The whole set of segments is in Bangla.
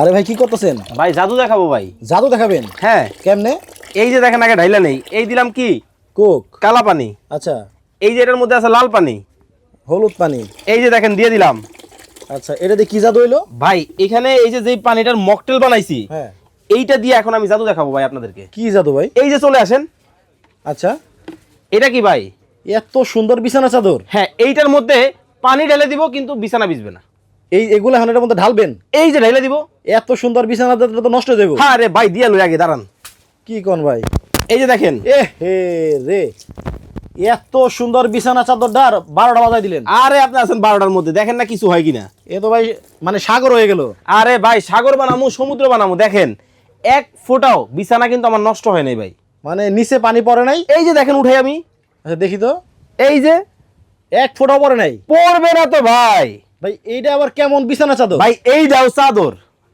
আরে ভাই কি করতেছেন? ভাই জাদু দেখাবো ভাই। জাদু দেখাবেন? হ্যাঁ। কেমনে? এই যে দেখেন আগে ঢাইলা নেই। এই দিলাম কি? কোক। কালা পানি। আচ্ছা। এই যে এটার মধ্যে আছে লাল পানি। হলুদ পানি। এই যে দেখেন দিয়ে দিলাম। আচ্ছা এটা দিয়ে কি জাদু হইল? ভাই এখানে এই যে যেই পানিটার মকটেল বানাইছি হ্যাঁ। এইটা দিয়ে এখন আমি জাদু দেখাবো ভাই আপনাদেরকে। কি জাদু ভাই? এই যে চলে আসেন। আচ্ছা। এটা কি ভাই? এত সুন্দর বিছানা চাদর। হ্যাঁ এইটার মধ্যে পানি ঢেলে দিব কিন্তু বিছানা ভিজবে না। এই এগুলো এখন এটার মধ্যে ঢালবেন? এই যে ঢেলে দিব। এত সুন্দর বিছানা তো নষ্ট হয়ে যাব হ্যাঁ রে ভাই দিয়া লই আগে দাঁড়ান। কি কোন ভাই? এই যে দেখেন। এ হে রে এত সুন্দর বিছানা চাদরটার বারোটা বাজায় দিলেন। আরে আপনি আছেন বারোটার মধ্যে দেখেন না কিছু হয় কিনা। এ তো ভাই মানে সাগর হয়ে গেল। আরে ভাই সাগর বানামু সমুদ্র বানামু দেখেন। এক ফোঁটাও বিছানা কিন্তু আমার নষ্ট হয় নাই ভাই। মানে নিচে পানি পড়ে নাই? এই যে দেখেন উঠাই আমি। আচ্ছা দেখি তো। এই যে। এক ফোঁটাও পড়ে নাই? পড়বে না তো ভাই। ভাই এইটা আবার কেমন বিছানা চাদর? ভাই এই দাও চাদর।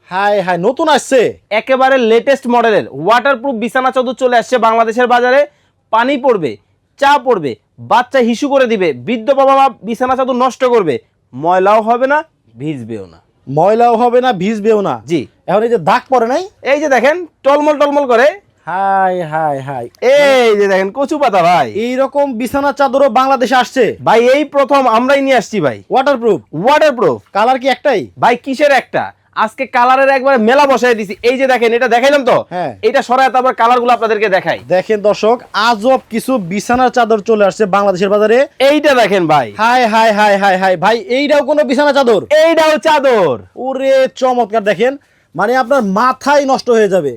হাই হাই নতুন আসছে। একেবারে লেটেস্ট মডেলের ওয়াটারপ্রুফ বিছানা চাদর চলে আসছে বাংলাদেশের বাজারে। পানি পড়বে চা পড়বে বাচ্চা হিসু করে দিবে বৃদ্ধ বাবা মা বিছানা চাদর নষ্ট করবে। ময়লাও হবে না ভিজবেও না। ময়লাও হবে না ভিজবেও না। জি। এখন এই যে দাগ পড়ে নাই? এই যে দেখেন টলমল টলমল করে। হাই হাই হাই। এই যে দেখেন কচু পাতা ভাই। এইরকম বিছানা চাদরও বাংলাদেশে আসছে। ভাই এই প্রথম আমরাই নিয়ে আসছি ভাই। ওয়াটারপ্রুফ ওয়াটারপ্রুফ কালার কি একটাই? ভাই কিসের একটা? আজকে কালারের একবারে মেলা বসাই দিছি। এই যে দেখেন এটা দেখাইলাম তো? হ্যাঁ। এটা সরায় তারপর কালারগুলো আপনাদেরকে দেখাই। দেখেন দর্শক আজব কিছু বিছানার চাদর চলে আসছে বাংলাদেশের বাজারে। এইটা দেখেন ভাই। High high high high high. ভাই এইটাও কোনো বিছানা চাদর? এইটাও চাদর। ওরে চমৎকার দেখেন। মানে আপনার মাথাই নষ্ট হয়ে যাবে।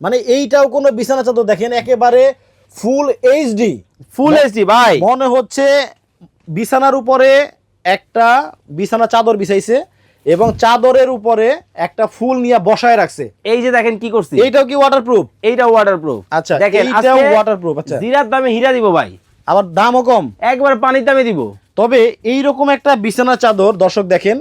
মানে এইটাও কোনো বিছানা চাদর দেখেন একেবারে ফুল এইচডি ফুল এইচডি ভাই। মনে হচ্ছে বিছানার উপরে একটা বিছানা চাদর বিছাইছে এবং চাদরের উপরে একটা ফুল নিয়ে বসায় রাখছে। এই যে দেখেন কি করছি। এইটাও কি ওয়াটারপ্রুফ এইটা ওয়াটারপ্রুফ আচ্ছা, দেখেন এইটাও ওয়াটারপ্রুফ আচ্ছা। জিরার দামে হীরা দিব ভাই। আবার দামও কম। একবার পানির দামে দিব। তবে এইরকম একটা বিছানা চাদর দর্শক দেখেন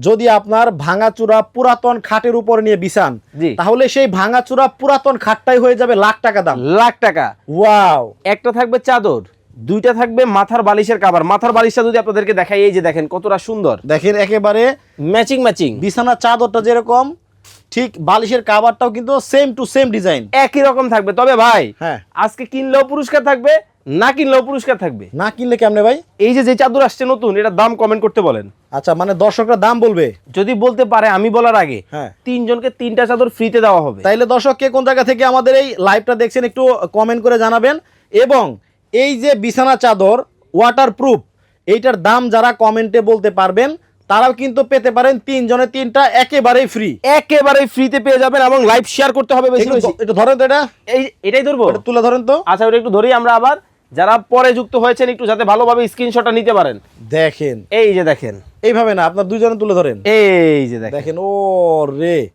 যদি আপনার ভাঙাচুরা পুরাতন খাটের উপর নিয়ে বিছান। তাহলে সেই ভাঙাচুরা পুরাতন খাটটাই হয়ে যাবে লাখ টাকা দাম। লাখ টাকা। ওয়াও। একটা থাকবে চাদর দুইটা থাকবে মাথার বালিশের কাবার মাথার বালিশটা যদি আপনাদেরকে দেখাই এই যে দেখেন কতটা সুন্দর। দেখেন একেবারে ম্যাচিং ম্যাচিং বিছানার চাদরটা যেরকম ঠিক বালিশের কাবারটাও কিন্তু সেম টু সেম ডিজাইন একই রকম থাকবে। তবে ভাই হ্যাঁ। আজকে কিনলেও পুরস্কার থাকবে না কিনলেও পুরস্কার থাকবে। না কিনলে কেমনে ভাই? এই যে যে চাদর আসছে নতুন এটার দাম কমেন্ট করতে বলেন। আচ্ছা মানে দর্শকরা দাম বলবে? যদি বলতে পারে আমি বলার আগে হ্যাঁ। তিনজনকে তিনটা চাদর ফ্রিতে দেওয়া হবে। তাইলে দর্শক কে কোন জায়গা থেকে আমাদের এই লাইভটা দেখছেন একটু কমেন্ট করে জানাবেন। এবং এই যে বিছানা চাদর ওয়াটার প্রুফ এইটার দাম যারা কমেন্টে বলতে পারবেন তারাও কিন্তু পেতে পারেন তিনজনে তিনটা একেবারেই ফ্রি একেবারেই ফ্রিতে পেয়ে যাবেন এবং লাইভ শেয়ার করতে হবে বেশি একটু ধরেন তো এটা। এই এটাই ধরবো? তুলে ধরেন তো। আচ্ছা ওটা একটু ধরি আমরা আবার। যারা পরে যুক্ত হয়েছেন একটু যাতে ভালোভাবে স্ক্রিনশটটা নিতে পারেন। দেখেন। এই যে দেখেন। এইভাবে না আপনার দুইজনে তুলে ধরেন। এই যে দেখেন। দেখেন ও রে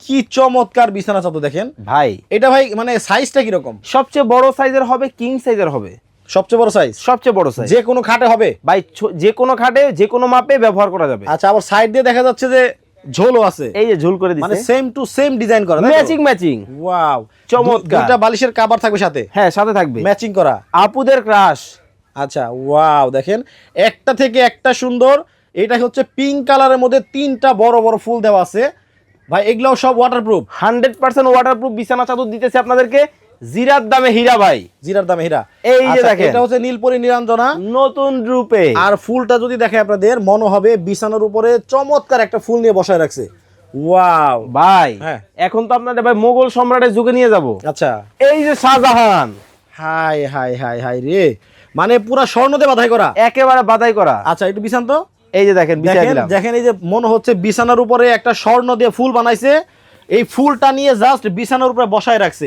কি চমৎকার বিছানা চাদর দেখেন। ভাই। এটা ভাই মানে সাইজটা কীরকম? সবচেয়ে বড় সাইজের হবে কিং সাইজের হবে। সবচেয়ে বড় সাইজ সবচেয়ে বড় সাইজ যে কোনো খাটে হবে? ভাই যে কোনো খাটে যে কোনো মাপে ব্যবহার করা যাবে। আচ্ছা আবার সাইড দিয়ে দেখা যাচ্ছে যে ঝোলও আছে। এই যে ঝোল করে দিছে। মানে সেম টু সেম ডিজাইন করা ম্যাচিং ম্যাচিং ওয়াও চমৎকার। দুইটা বালিশের কাভার থাকবে সাথে? হ্যাঁ সাথে থাকবে। ম্যাচিং করা। আপুদের ক্রাশ আচ্ছা ওয়াও দেখেন। একটা থেকে একটা সুন্দর। এটা হচ্ছে পিঙ্ক কালারের মধ্যে তিনটা বড় বড় ফুল দেওয়া আছে। ভাই এগুলাও সব ওয়াটারপ্রুফ হান্ড্রেড পার্সেন্ট ওয়াটারপ্রুফ বিছানা চাদর দিতেছে আপনাদেরকে। জিরার দামে হীরা ভাই। জিরার দামে হীরা। এই যে আচ্ছা, দেখেন। এটা হচ্ছে নীলপরি নিরঞ্জনা। নতুন রূপে। আর ফুলটা যদি দেখে আপনাদের মনে হবে বিছানার উপরে চমৎকার একটা ফুল নিয়ে বসায় রাখছে। ওয়াও। ভাই হ্যাঁ। এখন তো আপনাদের ভাই মোগল সম্রাটের যুগে নিয়ে যাব। আচ্ছা। এই যে Shahjahan. High high high high রে। মানে পুরা স্বর্ণতে বাধাই করা। একেবারে বাদাই করা। আচ্ছা একটু বিছান তো। এই যে দেখেন দেখেন এই যে মনে হচ্ছে বিছানার উপরে একটা স্বর্ণ দিয়ে ফুল বানাইছে। এই ফুলটা নিয়ে জাস্ট বিছানার উপরে বসায় রাখছে।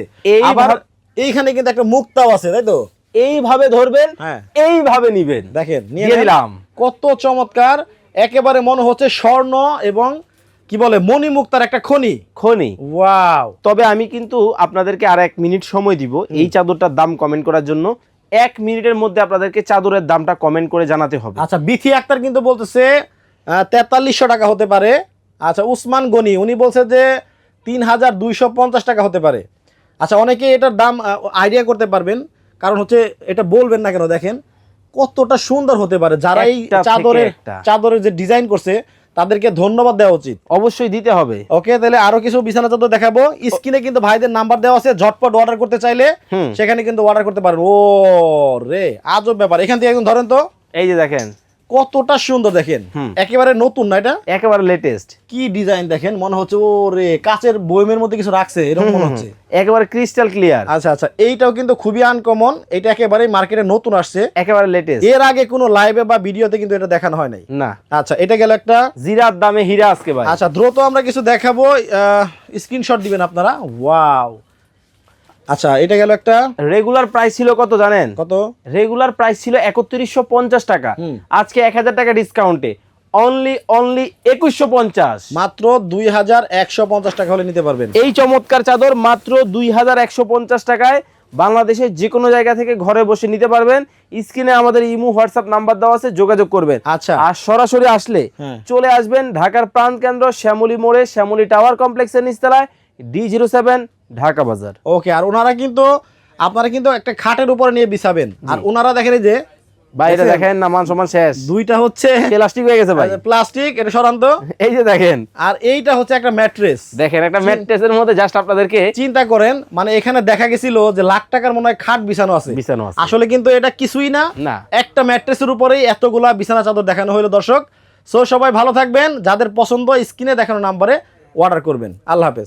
আবার এইখানে কিন্তু একটা মুক্তাও আছে তাই তো? এইভাবে ধরবেন হ্যাঁ। এইভাবে নিবেন। দেখেন নিয়ে। দিলাম। কত চমৎকার। একেবারে মনে হচ্ছে স্বর্ণ এবং কি বলে মণিমুক্তার একটা খনি। খনি। ওয়াও। তবে আমি কিন্তু আপনাদেরকে আর এক মিনিট সময় দিব এই চাদরটার দাম কমেন্ট করার জন্য। এক মিনিটের মধ্যে আপনাদেরকে চাদরের দামটা কমেন্ট করে জানাতে হবে। আচ্ছা বিথি আক্তার কিন্তু বলতেছে তেতাল্লিশশো টাকা হতে পারে। আচ্ছা উসমান গনি উনি বলছে যে তিন হাজার দুইশো পঞ্চাশ টাকা হতে পারে। আচ্ছা অনেকে এটার দাম আইডিয়া করতে পারবেন। কারণ হচ্ছে এটা বলবেন না কেন দেখেন কতটা সুন্দর হতে পারে। যারা এই চাদরের চাদরের যে ডিজাইন করছে তাদেরকে ধন্যবাদ দেওয়া উচিত। অবশ্যই দিতে হবে। ওকে তাহলে আরও কিছু বিছানা চাদর দেখাবো। স্ক্রিনে কিন্তু ভাইদের নাম্বার দেওয়া আছে ঝটপট অর্ডার করতে চাইলে সেখানে কিন্তু অর্ডার করতে পারেন। ও রে আজব ব্যাপার। এখান থেকে একদম ধরেন তো। এই যে দেখেন কতটা সুন্দর দেখেন। একেবারে নতুন না এটা? একেবারে লেটেস্ট কি ডিজাইন দেখেন মনে হচ্ছে ওরে কাচের বইমের মধ্যে কিছু রাখছে এরকম মনে হচ্ছে। একেবারে ক্রিস্টাল ক্লিয়ার আচ্ছা আচ্ছা এইটাও কিন্তু খুবই আনকমন এটা একেবারে মার্কেটে নতুন আসছে। একেবারে লেটেস্ট এর আগে কোনো লাইভে বা ভিডিওতে কিন্তু এটা দেখানো হয় নাই। না। আচ্ছা এটা গেল একটা জিরার দামে হীরা আজকে ভাই। আচ্ছা দ্রুত আমরা কিছু দেখাবো স্ক্রিনশট দিবেন আপনারা। ওয়াও আচ্ছা এটা গেল একটা? রেগুলার প্রাইস ছিল কত জানেন? কত? রেগুলার প্রাইস ছিল একত্রিশশো পঞ্চাশ টাকা। আজকে এক হাজার টাকা ডিসকাউন্টে অনলি অনলি একুশশো পঞ্চাশ। মাত্র দুই হাজার একশো পঞ্চাশ টাকা হলে নিতে পারবেন। এই চমৎকার চাদর মাত্র দুই হাজার একশো পঞ্চাশ টাকায় বাংলাদেশের যে কোনো জায়গা থেকে ঘরে বসে নিতে পারবেন। স্ক্রিনে আমাদের ইমো হোয়াটসঅ্যাপ নাম্বার দেওয়া আছে যোগাযোগ করবেন। আচ্ছা। আর সরাসরি আসলে হ্যাঁ। চলে আসবেন ঢাকার প্রাণ কেন্দ্র শ্যামলী মোড়ে শ্যামলী টাওয়ার কমপ্লেক্সের নিচতলায়। ডি জিরো সেভেন ঢাকা বাজার। ওকে আর ওনারা কিন্তু আপনারা কিন্তু একটা খাটের উপরে নিয়ে বিছাবেন। আর ওনারা দেখেন এই যে বাইরে দেখেন না মান সমান শেষ। দুইটা হচ্ছে প্লাস্টিক হয়ে গেছে ভাই। প্লাস্টিক এটা সরান্ত। এই যে দেখেন। আর এইটা হচ্ছে একটা ম্যাট্রেস। দেখেন একটা ম্যাট্রেসের মধ্যে জাস্ট আপনাদেরকে চিন্তা করেন মানে এখানে দেখা গেছিল যে লাখ টাকার মনে হয় খাট বিছানো আছে। বিছানো আছে। আসলে কিন্তু এটা কিছুই না। না। একটা ম্যাট্রেসের উপরেই এতগুলা বিছানা চাদর দেখানো হলো দর্শক। সো সবাই ভালো থাকবেন। যাদের পছন্দ স্ক্রিনে দেখানো নাম্বারে অর্ডার করবেন। আল্লাহ হাফেজ।